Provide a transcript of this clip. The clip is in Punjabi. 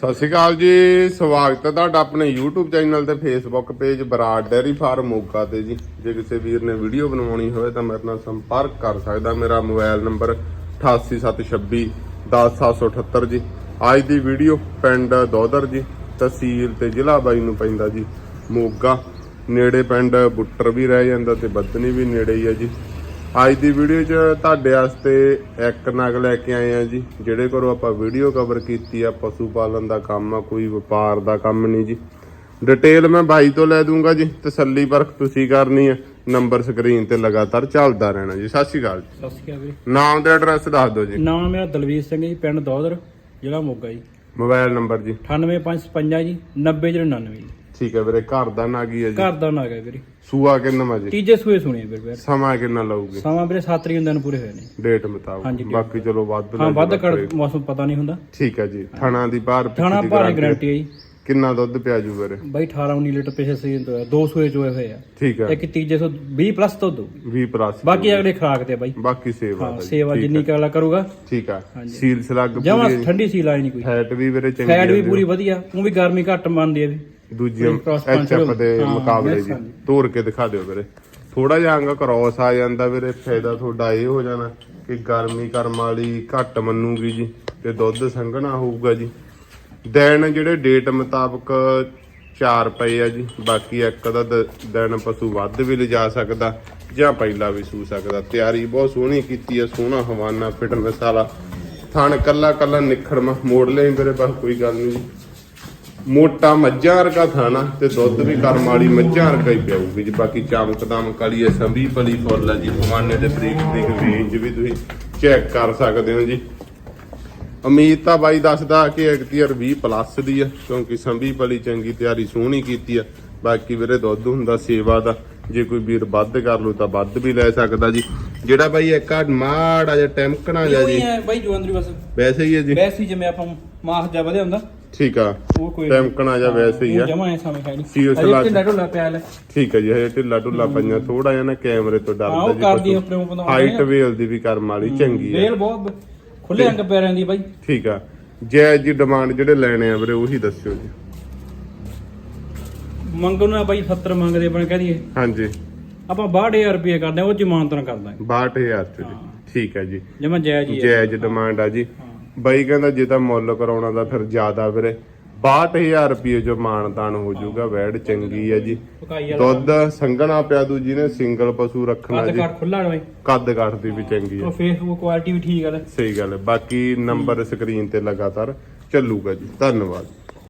ਸਤਿ ਸ਼੍ਰੀ ਅਕਾਲ ਜੀ, ਸਵਾਗਤ ਹੈ ਤੁਹਾਡਾ ਆਪਣੇ YouTube ਚੈਨਲ ਤੇ Facebook page Brar dairy farm Moga ਤੇ ਜੀ। ਜੇ ਕਿਸੇ ਵੀਰ ਨੇ ਵੀਡੀਓ ਬਣਵਾਉਣੀ ਹੋਵੇ ਤਾਂ ਮੇਰੇ ਨਾਲ ਸੰਪਰਕ ਕਰ ਸਕਦਾ। ਮੇਰਾ ਮੋਬਾਈਲ ਨੰਬਰ 8876 10778 ਜੀ। ਅੱਜ ਦੀ ਵੀਡੀਓ ਪਿੰਡ ਦੋਦਰ ਜੀ, ਤਹਿਸੀਲ ਤੇ ਜ਼ਿਲ੍ਹਾ ਬਾਈ ਨੂੰ ਪੈਂਦਾ ਜੀ। ਮੋਗਾ, ਨੇੜੇ ਪਿੰਡ ਬੁੱਟਰ ਵੀ ਰਹਿ ਜਾਂਦਾ ਤੇ ਬੱਦਨੀ ਵੀ ਨੇੜੇ ਹੀ ਹੈ ਜੀ। ਅੱਜ ਦੀ ਵੀਡੀਓ 'ਚ ਤੁਹਾਡੇ ਵਾਸਤੇ ਇੱਕ ਨਗ ਲੈ ਕੇ ਆਏ ਆ ਜੀ ਜਿਹੜੇ ਕੋਲੋਂ ਆਪਾਂ ਵੀਡੀਓ ਕਵਰ ਕੀਤੀ ਆ ਪਸ਼ੂ ਪਾਲਣ ਦਾ ਕੰਮ ਆ ਕੋਈ ਵਪਾਰ ਦਾ ਕੰਮ ਨਹੀਂ ਜੀ। ਡਿਟੇਲ ਮੈਂ ਬਾਈ ਤੋਂ ਲੈ ਦੂੰਗਾ ਜੀ ਤਸੱਲੀ ਪਰਖ ਤੁਸੀਂ ਕਰਨੀ ਆ ਨੰਬਰ ਸਕਰੀਨ ਤੇ ਲਗਾਤਾਰ ਚੱਲਦਾ ਰਹਿਣਾ ਜੀ। ਸਤਿ ਸ਼੍ਰੀ ਅਕਾਲ ਜੀ। ਸਤਿ ਸ਼੍ਰੀ ਅਕਾਲ ਵੀਰੇ ਨਾਮ ਤੇ ਐਡਰੈਸ ਦੱਸ ਦਿਓ ਜੀ। ਨਾਮ ਮੇਰਾ ਦਲਵੀਰ ਸਿੰਘ ਜੀ ਪਿੰਡ ਦੌਦਰ ਜ਼ਿਲ੍ਹਾ ਮੋਗਾ ਜੀ। ਮੋਬਾਈਲ ਨੰਬਰ ਜੀ। 98555 ਜੀ 9099 ਜੀ। ਠੀਕ ਹੈ ਵੀਰੇ ਘਰ ਦਾ ਨਾਂ ਕੀ ਹੈ ਜੀ? ਘਰ ਦਾ ਨਾਗ ਹੈ ਵੀਰੇ। ਸੂਆ ਕਿੰਨਾ ਜੀ? ਤੀਜੇ ਸੂਏ ਸੁਣੇ ਵੀਰੇ ਵੀਰੇ। ਸਮਾਂ ਕਿੰਨਾ ਲਊਗੇ? ਸਮਾਂ ਵੀਰੇ 7 ਤਰੀਕ ਨੂੰ ਦਿਨ ਪੂਰੇ ਹੋਏ ਨੇ। ਡੇਟ ਮੁਤਾਬਕ। ਹਾਂਜੀ, ਬਾਕੀ ਚਲੋ ਵੱਧ ਹਾਂ ਵੱਧ ਘੱਟ ਮੌਸਮ ਪਤਾ ਨਹੀਂ ਹੁੰਦਾ। ਠੀਕ ਹੈ ਜੀ। ਥਣਾ ਦੀ ਬਾਹਰ ਥਾਣਾ ਪਿੱਛੇ ਭਾਰੇ ਗਾਰੰਟੀ ਹੈ। ਜੀ। ਕਿੰਨਾ ਦੁੱਧ ਪਿਆ ਜੂ ਵੀਰੇ? ਬਾਈ 18 19 ਲੀਟਰ ਪਿਛਲੇ ਸੀਜ਼ਨ ਤੋਂ ਹੈ ਦੋ ਸੂਏ ਚੋਏ ਹੋਏ ਆ। ਠੀਕ ਹੈ। ਇੱਕ ਤੀਜੇ ਸੌ 20 ਪਲੱਸ ਤੋਂ ਦੋ 20 ਪਲੱਸ ਬਾਕੀ ਅਗਲੇ ਖਰਾਕ ਤੇ ਆ ਬਾਈ। ਬਾਕੀ ਸੇਵਾ ਹਾਂ ਦਾ ਜੀ। ਸੇਵਾ ਜਿੰਨੀ ਕਾਲਾ ਕਰੂਗਾ। ਹੈ, ਠੀਕ ਹਾਂਜੀ। ਸੀਲ ਸਲੱਗ ਜਮਾ ਪੂਰੀ ਠੰਡੀ ਸੀ ਲਾਈ ਨਹੀਂ ਕੋਈ। ਫੈਟ ਵੀ ਵੀਰੇ ਚੰਗੀ ਫੈਟ ਵੀ ਪੂਰੀ ਵਧੀਆ। ਉਹ ਵੀ ਗਰਮੀ ਘੱਟ ਮੰਨਦੀ ਹੈ ਵੀ ਦੂਜੀ cross ਐਚਐਫ ਦੇ ਹਾਂ, ਮੁਕਾਬਲੇ yes, ਜੀ ਹਾਂਜੀ। ਕੇ ਦਿਖਾ ਦਿਓ ਵੀਰੇ। ਥੋੜਾ ਜਿਹਾ ਅੰਗ ਕ੍ਰੋਸ ਆ ਜਾਂਦਾ ਵੀਰੇ ਫਾਇਦਾ ਤੁਹਾਡਾ ਇਹ ਹੋ ਜਾਣਾ ਕਿ ਗਰਮੀ ਕਰਮ ਵਾਲੀ ਘੱਟ ਮੰਨੂਗੀ ਜੀ ਤੇ ਦੁੱਧ ਸੰਘਣਾ ਹੋਊਗਾ ਜੀ। ਦਿਨ ਜਿਹੜੇ ਡੇਟ ਮੁਤਾਬਕ 4 ਪਏ ਆ ਜੀ ਬਾਕੀ ਇੱਕ ਦਾ ਦ- ਦਿਨ ਪਸ਼ੂ ਵੱਧ ਵੀ ਲਿਜਾ ਸਕਦਾ ਜਾਂ ਪਹਿਲਾਂ ਵੀ ਸੂ ਸਕਦਾ। ਤਿਆਰੀ ਬਹੁਤ ਸੋਹਣੀ ਕੀਤੀ ਆ ਸੋਹਣਾ ਹਵਾਨਾ ਫਿਟਨੈਸ ਵਾਲਾ। ਥਣ ਕੱਲਾ ਕੱਲਾ ਨਿਖੜਮਾ ਮੋੜ ਲੈ ਮੇਰੇ ਪਾਸ ਕੋਈ ਗੱਲ ਨਹੀਂ ਜੀ। ਮੋਟਾ ਮੱਝਾਂ ਵਰਗਾ ਥਾਣਾ ਤੇ ਦੁੱਧ ਵੀ ਕਰਮ ਵਾਲੀ ਮੱਝਾਂ ਵਰਗਾ ਹੀ ਪਿਆਊਗੀ ਜੀ ਬਾਕੀ ਚਮਕ ਦਮਕ ਵਾਲੀ ਇਹ ਸੰਭੀ ਪਲੀ ਫੁੱਲ ਹੈ ਜੀ ਪਵਾਨੇ ਦੇ ਬਰੀਕ ਬਰੀਕ ਰੇਂਜ ਵੀ ਤੁਸੀਂ ਚੈੱਕ ਕਰ ਸਕਦੇ ਹੋ ਜੀ। ਉਮੀਦ ਤਾਂ ਬਾਈ ਦੱਸਦਾ ਕਿ ਐਕਟੀਅਰ 20 ਪਲੱਸ ਦੀ ਆ ਕਿਉਂਕਿ ਸੰਭੀ ਪਲੀ ਚੰਗੀ ਤਿਆਰੀ ਸੋਹਣੀ ਕੀਤੀ ਆ ਬਾਕੀ ਵੀਰੇ ਦੁੱਧ ਹੁੰਦਾ ਸੇਵਾ ਦਾ ਜੇ ਕੋਈ ਵੀਰ ਵੱਧ ਕਰ ਲੂ ਤਾਂ ਵੱਧ ਵੀ ਲੈ ਸਕਦਾ ਜੀ। ਜਿਹੜਾ ਬਾਈ ਇੱਕ ਆ ਮਾੜਾ ਜਿਹਾ ਟੈਂਕਣਾ ਜਾ। ਬਾਈ ਜਵੰਦਰੀ ਬਸ। ਵੈਸੇ ਹੀ ਹੈ ਜੀ। ਵੈਸੇ ਹੀ ਜਿਵੇਂ ਆਪਾਂ ਮਾਸ ਜਾ ਵਧਿਆ ਹੁੰਦਾ ਠੀਕ ਆ। ਉਹ ਕੋਈ ਜਾਂ ਵੈਸੇ ਹੀ ਆ। ਜਮਾ ਐ ਸਮਝ ਹੈ ਨਹੀਂ ਸੀ ਉਸ ਅਜੇ ਲੱਗ- ਢਿੱਲਾ ਢੁੱਲਾ ਪਿਆ ਲੈ ਠੀਕ ਹੈ ਜੀ ਹਜੇ ਢਿੱਲਾ ਢੁੱਲਾ ਪਈਆਂ ਥੋੜਾ ਜਿਹਾ ਨਾ ਕੈਮਰੇ ਤੋਂ ਡਰਦਾ ਜੀ ਕਰਦੀ ਪਸ਼ੂ। ਆਪਣੇ ਉਹ ਬੰਦਾ ਹਾਈਟ ਵੇਲ ਦੀ ਵੀ ਕਰਮ ਵਾਲੀ ਚੰਗੀ ਵੇਲ ਬਹੁਤ ਖੁੱਲੇ ਅੰਗ ਪੈਰਾਂ ਦੀ ਬਾਈ। ਠੀਕ ਆ। ਜੈ ਜੀ ਡਿਮਾਂਡ ਜਿਹੜੇ ਲੈਣੇ ਆ ਵੀਰੇ ਉਹੀ ਦੱਸਿਓ ਜੀ। ਮੰਗੋ ਨਾ ਬਾਈ 70 ਮੰਗਦੇ ਬਣ ਕਹਿ ਦਈਏ। ਹਾਂਜੀ। ਆਪਾਂ 62000 ਰੁਪਏ ਕਰਦੇ ਆ ਉਹ ਜ਼ਮਾਨਤਾਂ ਕਰ ਦਾਂਗੇ 62000 ਚ ਜੀ। ਠੀਕ ਹੈ ਜੀ। ਜਮਾ ਜਾਇਜ਼ ਹੀ ਹੈ ਜਾਇਜ਼ ਡਿਮਾਂਡ ਆ ਜੀ। ਬਾਈ ਕਹਿੰਦਾ ਜੇ ਤਾਂ ਮੁੱਲ ਕਰਾਉਣਾ ਤਾਂ ਫਿਰ ਜ਼ਿਆਦਾ ਵੀਰੇ। 62000 ਰੁਪਏ ਜੋ ਮਾਨਤਾਨ ਹੋ ਜਾਊਗਾ ਵੈੜ ਚੰਗੀ ਹੈ ਜੀ। ਪਕਾਈ ਵਾਲਾ। ਦੁੱਧ ਸੰਘਣਾ ਪਿਆ ਦੂ ਜਿਹਨੇ ਸਿੰਗਲ ਪਸ਼ੂ ਰੱਖਣਾ ਕੱਦ ਜੀ। ਕਾਠ ਖੁੱਲਾ ਬਾਈ ਕੱਦ ਕਾਠ ਦੀ ਵੀ ਚੰਗੀ ਹੈ ਉਹ ਫੇਸਬੁੱਕ ਕੁਆਲਿਟੀ ਵੀ ਠੀਕ ਹੈ ਸਹੀ ਗੱਲ ਹੈ। ਬਾਕੀ ਨੰਬਰ ਸਕਰੀਨ ਤੇ ਲਗਾਤਾਰ ਚੱਲੂਗਾ ਜੀ। ਧੰਨਵਾਦ।